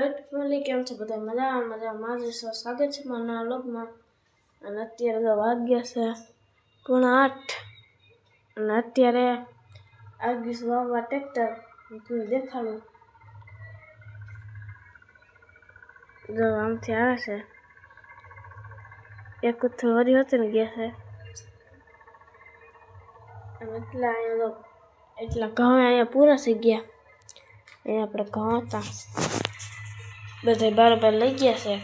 Family કેમ છે બધા મજા મજા માજી સૌ સ્વાગત છે મારા લોકમાં અને અત્યારે તો વાગ્યા છે પૂણા આઠ અને અત્યારે આગીશ વાવવા ટ્રેક્ટર તમને દેખાડું જો આમથી આવે છે એક ઉથલ વરી હતી ને ગયા છે અને એટલા અહીંયા તો એટલા ઘઉં અહીંયા પૂરા થઈ ગયા અહીંયા આપણે ઘઉં હતા બધા બરાબર લઈ ગયા છે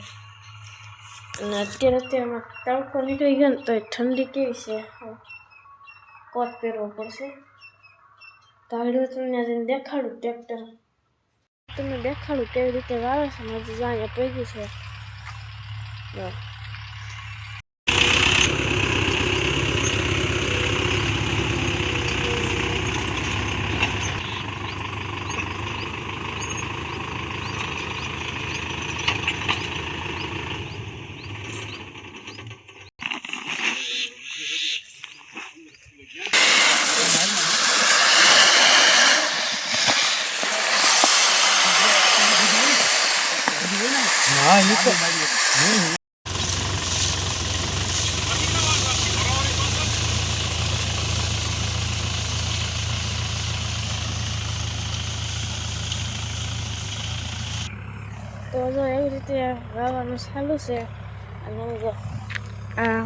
અને અત્યારે અત્યારમાં તડકો નીકળી ગયો ને તો ઠંડી કેવી છે કોટ પહેરવો પડશે તાળીઓ તમને જઈને દેખાડું ટ્રેક્ટર તમને દેખાડું કેવી રીતે વાવે છે હજી જો અહીંયા પૈકી છે તો જો એવી રીતે વાવવાનું ચાલુ છે. અને આ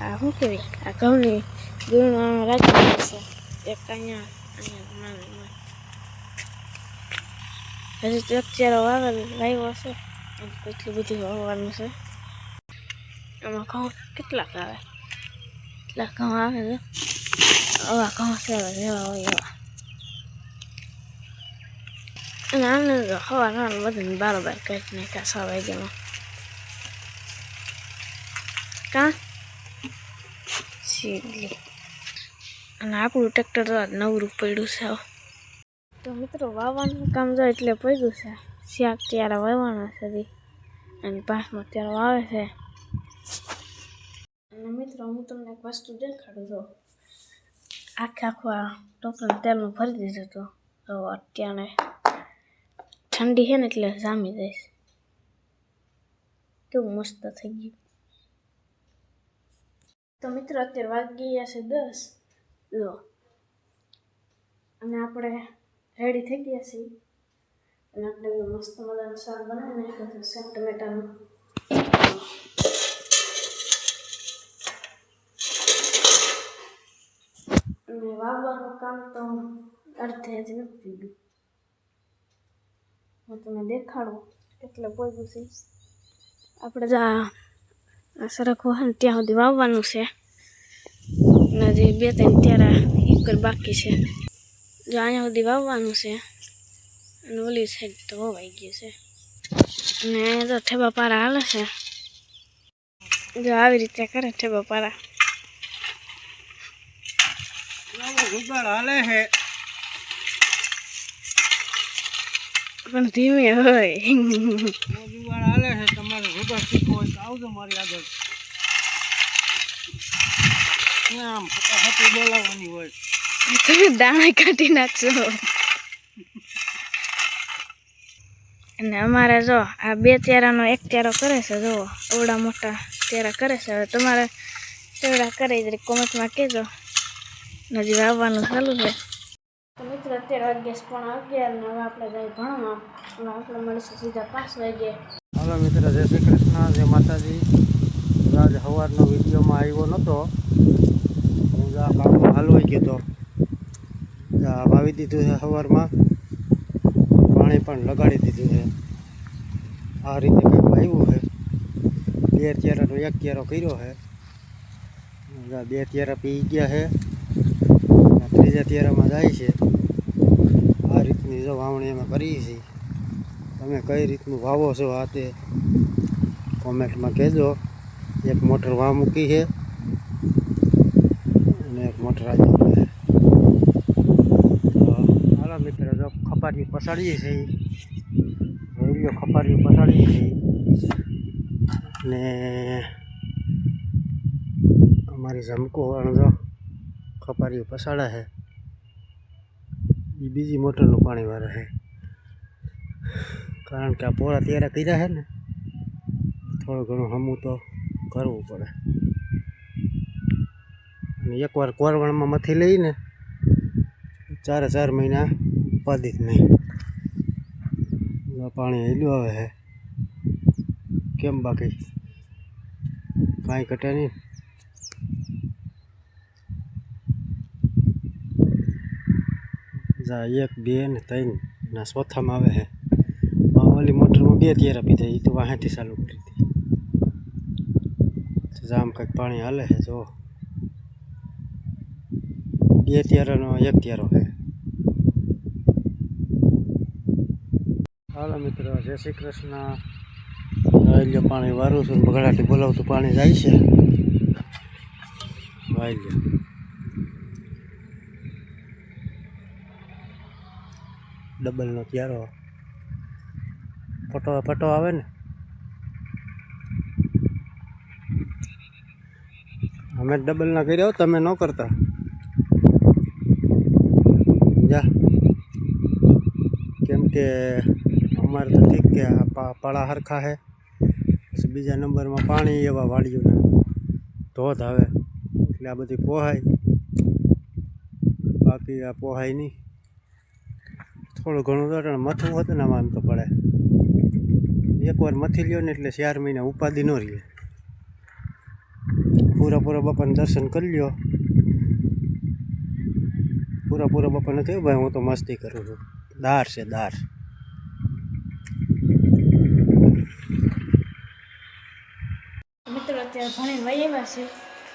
આ શું કહેવાય આ ઘઉંની ગુણ રાખી છે. એક અહીંયા અહીંયા હજી તો અત્યારે વાવેલ લાવ્યો છે. કેટલું બધું વાવવાનું છે એમાં ઘઉં કેટલાક આવે કેટલા ઘઉં આવે છે આવા ઘઉં છે જેવા હોય એવા અને આને તો હવા હવાનું બધાને બારોબાર કરી નાખ્યા છ વાગ્યામાં કાં સીધલી અને આપણું ટ્રેક્ટર તો નવરું પડ્યું છે. તો મિત્રો વાવવાનું કામ જો એટલે પડ્યું છે શાક ત્યારે વાવવાના છે. અને પાસમાં ત્યારે વાવે છે અને મિત્રો હું તમને એક વસ્તુ દેખાડું છું આખે આખું આ ટોપલું તેલનું ભરી દીધું હતું તો અત્યારે ઠંડી છે ને એટલે જામી જઈશ કેવું મસ્ત થઈ ગયું તો મિત્રો અત્યારે વાગી ગયા છે દસ લો અને આપણે રેડી થઈ ગયા છીએ અને આપણે મસ્ત મજાનું શાક બનાવી નાખ્યું છે સેવ ટમેટાનું અને વાવવાનું કામ તો અડધે જ નથી ગયું હું તમને દેખાડું એટલે પહોંચ્યું છે આપણે જો સરખો હોય ને ત્યાં સુધી વાવવાનું છે અને જે બે ત્રણ ત્યારે એક બાકી છે જો અહીંયા સુધી વાવવાનું છે અને ઓલી સાઈડ તો વવાઈ ગયું છે. અને તો ઠેબા પારા હાલે છે. જો આવી રીતે કરે ઠેબા પારા. હાલે છે પણ ધીમે હોય. ઉગાડ હાલે છે તમારે ઉગાડ શીખવો હોય તો આવજો મારી આગળ આમ ફટાફટી બોલાવવાની હોય. તમે દાણા કાઢી નાખશો. અને અમારે જો, આ બે ત્યારાનો એક ત્યારો કરે છે જો એવડા મોટા ત્યારા કરે છે. હવે તમારે કેવડા કરે જરી કોમેન્ટમાં કહેજો. નજીક આવવાનું ચાલુ છે. તો મિત્રો, અત્યારે અગિયાર પણ અગિયાર હવે આપણે જાય ભણવા. અને આપણે મળીશું સીધા પાંચ વાગે. હલો મિત્ર, જય શ્રી કૃષ્ણ, જય માતાજી. આજે સવારનો વિડીયોમાં આવ્યો નહોતો હું આ હાલ હાલવાઈ ગયો હતો વાવી દીધું છે સવારમાં. પાણી પણ લગાડી દીધું છે. આ રીતે કંઈક વાવ્યું છે. બે ચેરાનો એક ત્યારો કર્યો છે. બે ત્યારા પી ગયા છે. ત્રીજા ત્યારામાં જાય છે. આ રીતની જો વાવણી અમે કરીએ છીએ. તમે કઈ રીતનું વાવો છો આ તે કોમેન્ટમાં કહેજો. એક મોટર વા મૂકી છે. અને એક મોટર આજે છે તો હાલો મિત્ર જો ખપારી પસાડીએ છીએ. રેડિયો ખપારીઓ પસાડીએ છીએ. ને અમારી ઝમકો જો ખપારીઓ પસાડે છે. એ બીજી મોટરનું પાણી વારે છે. કારણ કે આ પોળા ત્યારે કર્યા છે ને, થોડું ઘણું હમું તો કરવું પડે. અને એકવાર કોરવણમાં મથી લઈને ચારે ચાર મહિના જ નહીં. પાણી હેલું આવે છે કેમ બાકી? કાંઈ ઘટે નહીં. જા, એક, બે ને ત્રણ ના ચોથામાં આવે છે ઓલી મોટરમાં બે તિયાર આપી એ તો વાહેથી ચાલુ કરી હતી. જામ કંઈક પાણી હાલે છે જો. બે તિયારાનો એક ત્યારો છે હાલો મિત્રો, જય શ્રી કૃષ્ણ. વાઈ લ્યો પાણી વારું છું બગડાટી બોલાવતું પાણી જાય છે. વાઈ લ્યો ડબલનો ત્યારો ફોટો ફોટો આવે ને? અમે ડબલ ના કર્યા તમે ન કરતા. જા. કેમ કે અમારે તો ઠીક કે પાળા હરખા છે પછી બીજા નંબરમાં પાણી એવા વાળ્યું ધોધ આવે. એટલે આ બધી પોહાય. બાકી આ પોહાય નહીં. થોડું ઘણું તો મથું હતું ને આમ તો પડે. એકવાર મથી લ્યો ને એટલે ચાર મહિના ઉપાધિ ન રહીએ પૂરા બાપાને દર્શન કરી લ્યો. પૂરા પૂરા બાપા થયું, ભાઈ હું તો મસ્તી કરું છું. દાર છે, દાર મિત્રો અત્યારે ભણીને વહી આવ્યા છે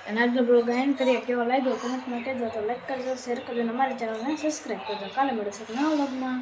અને આજનો બ્લોગ ગાયન કરીએ. કેવો લાગ્યો? કમેન્ટમાં કહેજો તો લાઈક કરજો શેર કરજો અને અમારી ચેનલને સબસ્ક્રાઈબ કરજો. કાલે મળે છે નવા બ્લોગમાં